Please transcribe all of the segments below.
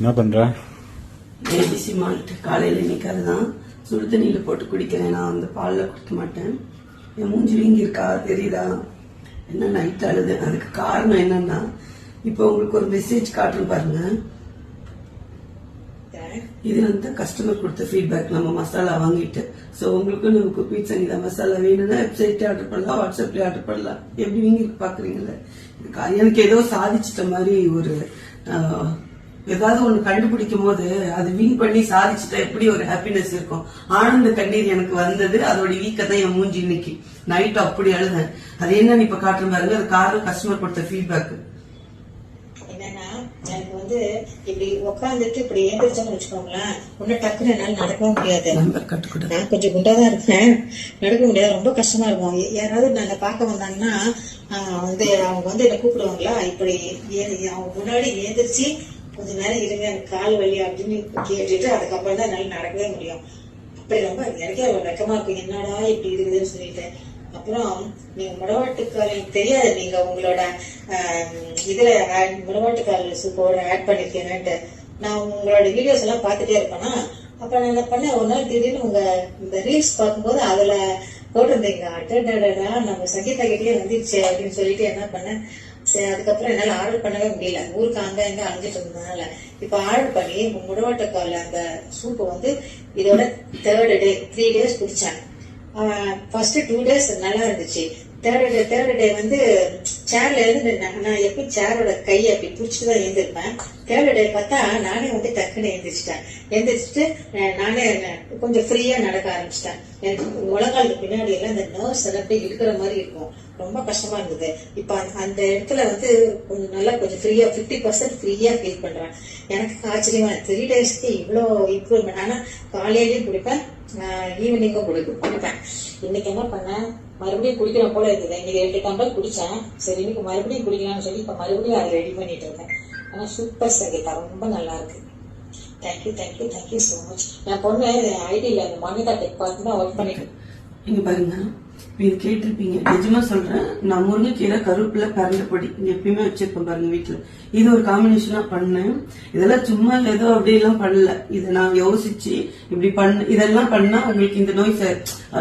என்ன பண்ற? ABC malt காலையில இன்னைக்கு அதுதான். சுடு தண்ணியில போட்டு குடிக்கிறேன். நான் அந்த பால்ல குடிக்க மாட்டேன். என் மூஞ்சி வீங்கி இருக்கா தெரியுதா? என்ன நைட் அழுது. அதுக்கு காரணம் என்னன்னா இப்போ உங்களுக்கு ஒரு மெசேஜ் காட்டுறேன் பாருங்க. இது வந்து கஸ்டமர் கொடுத்த ஃபீட்பேக் நம்ம மசாலா வாங்கிட்டு. சோ உங்களுக்கு நம்ம குப்பீட் சங்கீதா மசாலா வேணும்னா வெப்சைட்ல ஆர்டர் பண்ணலாம் வாட்ஸ்அப்ல ஆர்டர் பண்ணலாம். எப்படி நீங்க பாக்குறீங்கல்ல? எனக்கு- எனக்கு ஏதோ சாதிச்சிட்ட மாதிரி ஒரு ஆஹ், ஏதாவது ஒண்ணு கண்டுபிடிக்கும் போது அது வின் பண்ணி சாதிச்சுட்டா எப்படி ஒரு ஹாப்பினஸ் இருக்கும்? ஆனந்த கண்ணீர் எனக்கு வந்தது அதோட வீக்க தான் என் மூஞ்சி இன்னைக்கு. நைட் அப்படி அழுதேன் அது என்னன்னு இப்ப காட்டுறேன் பாருங்க அது காரணம் கஸ்டமர் கொடுத்த ஃபீட்பேக் என்னன்னா எனக்கு வந்து இப்படி உட்காந்துட்டு இப்படி ஏந்திரிச்சோம்னு வச்சுக்கோங்களேன் ஒன்னும் டக்குன்னு என்னால நடக்கவும் முடியாது. நான் கொஞ்சம் குண்டாதான் இருப்பேன் நடக்க முடியாது. ரொம்ப கஷ்டமா இருக்கும். யாராவது நாங்க பார்க்க வந்தாங்கன்னா வந்து அவங்க வந்து என்ன கூப்பிடுவாங்களா? இப்படி அவங்க முன்னாடி ஏந்திரிச்சு கொஞ்ச நேரம் இருங்க எனக்கு கால் வலி அப்படின்னு கேட்டுட்டு அதுக்கப்புறம் தான் என்னால் நடக்கவே முடியும். அப்படி ரொம்ப எனக்கே ஒரு வெக்கமா இருக்கும் என்னடா இப்படி இருக்குதுன்னு சொல்லிட்டு. அப்புறம் நீங்க முடவாட்டுக்காரங்களுக்கு தெரியாது. நீங்க உங்களோட ஆஹ், இதுல முடவாட்டுக்காரர் முடவாட்டுக்காரல் சூப்போட ஆட் பண்ணிருக்கீங்கன்ட்டு நான் உங்களோட வீடியோஸ் எல்லாம் பார்த்துட்டே இருப்பேனா? அப்ப நான் என்ன பண்ணேன். ஒரு நாள் திடீர்னு உங்க இந்த ரீல்ஸ் பார்க்கும்போது அதுல போட்டிருந்தீங்க. அடடடடா நம்ம சங்கீதா கிட்டே வந்துருச்சு அப்படின்னு சொல்லிட்டு என்ன பண்ணேன்? சரி அதுக்கப்புறம் என்னால ஆர்டர் பண்ணவே முடியல. ஊருக்கு அங்கே எங்க அலைஞ்சிட்டு இருந்ததுனால இப்ப ஆர்டர் பண்ணி முடவாட்டக்கால அந்த சூப்பை வந்து இதோட தேர்ட் டே த்ரீ டேஸ் குடித்தேன் ஃபர்ஸ்ட் டூ டேஸ் நல்லா இருந்துச்சு. தேர்ட் டே தேர்ட் டே வந்து சேர்ல இருந்து நான் எப்படி சேரோட கையை அப்படி பிடிச்சி தான் எழுந்திருப்பேன். தேர்ட் டே பார்த்தா நானே வந்து டக்குன்னு எழுந்திரிச்சிட்டேன். எழுந்திரிச்சிட்டு நானே கொஞ்சம் ஃப்ரீயா நடக்க ஆரம்பிச்சிட்டேன். எனக்கு முழங்காலுக்கு பின்னாடி எல்லாம் அந்த நர்வ்ஸ் எல்லாம் அப்படியே இருக்கிற மாதிரி இருக்கும். ரொம்ப கஷ்டமா இருந்தது. இப்ப அந்த- அந்த இடத்துல வந்து கொஞ்சம் நல்லா கொஞ்சம் ஃப்ரீயா ஃபிஃப்டி பர்சன்ட் ஃப்ரீயா ஃபீல் பண்றேன். எனக்கு ஆச்சரியமா த்ரீ டேஸ்க்கு இவ்வளோ இம்ப்ரூவ்மெண்ட் ஆனா காலையிலயும் குடிப்பேன் ஈவினிங்கும் குடிக்கும் குடிப்பேன் இன்னைக்கு என்ன பண்ணேன்? மறுபடியும் குடிக்கணும் போல இருக்குது. இன்னைக்கு ரெண்டு டம்ளர் குடிச்சேன். சரி இன்னைக்கு மறுபடியும் குடிக்கலாம்னு சொல்லி இப்ப மறுபடியும் அதை ரெடி பண்ணிட்டு இருக்கேன் ஆனா சூப்பர் சங்கீதா ரொம்ப நல்லா இருக்கு. Thank you thank you thank you so much நான் பொண்ணு ஐடியில் அந்த மனிதா டெக் பார்த்து தான் ஒர்க் பண்ணிட்டு இங்க பாருங்க. இது கேட்டிருப்பீங்க. நிஜமா சொல்றேன் நான் முருங்கைக்கீரை கருவேப்பிலை கரண்ட பொடி எப்பயுமே வச்சிருப்பேன் பாருங்க வீட்டுல இது ஒரு காம்பினேஷனா பண்ணேன். இதெல்லாம் சும்மா ஏதோ அப்படியெல்லாம் பண்ணல. இதை நான் யோசிச்சு இப்படி பண்ண இதெல்லாம் பண்ணா உங்களுக்கு இந்த நோய்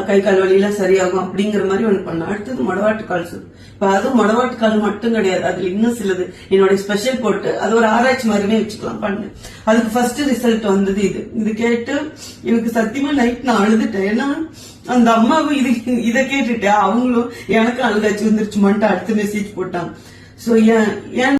கை கால் வலி எல்லாம் சரியாகும் அப்படிங்கிற மாதிரி ஒண்ணு பண்ணேன். அடுத்தது மொடவாட்டுக்கால் சூப் இப்ப அதுவும் மொடவாட்டுக்கால் மட்டும் கிடையாது. அதுல இன்னும் சிலது. என்னோட ஸ்பெஷல் போட்டு அது ஒரு ஆராய்ச்சி மாதிரிமே வச்சுக்கலாம் பண்ணேன். அதுக்கு ஃபர்ஸ்ட் ரிசல்ட் வந்தது இது. இது கேட்டு எனக்கு சத்தியமா நைட் நான் அழுதுட்டேன். ஏன்னா அந்த அம்மாவும் இது இதை கேட்டுட்டு அவங்களும் எனக்கு அழுதாச்சு வந்துருச்சுமான்ட்டு அடுத்த மெசேஜ் போட்டாங்க சோ ஏன் ஏன்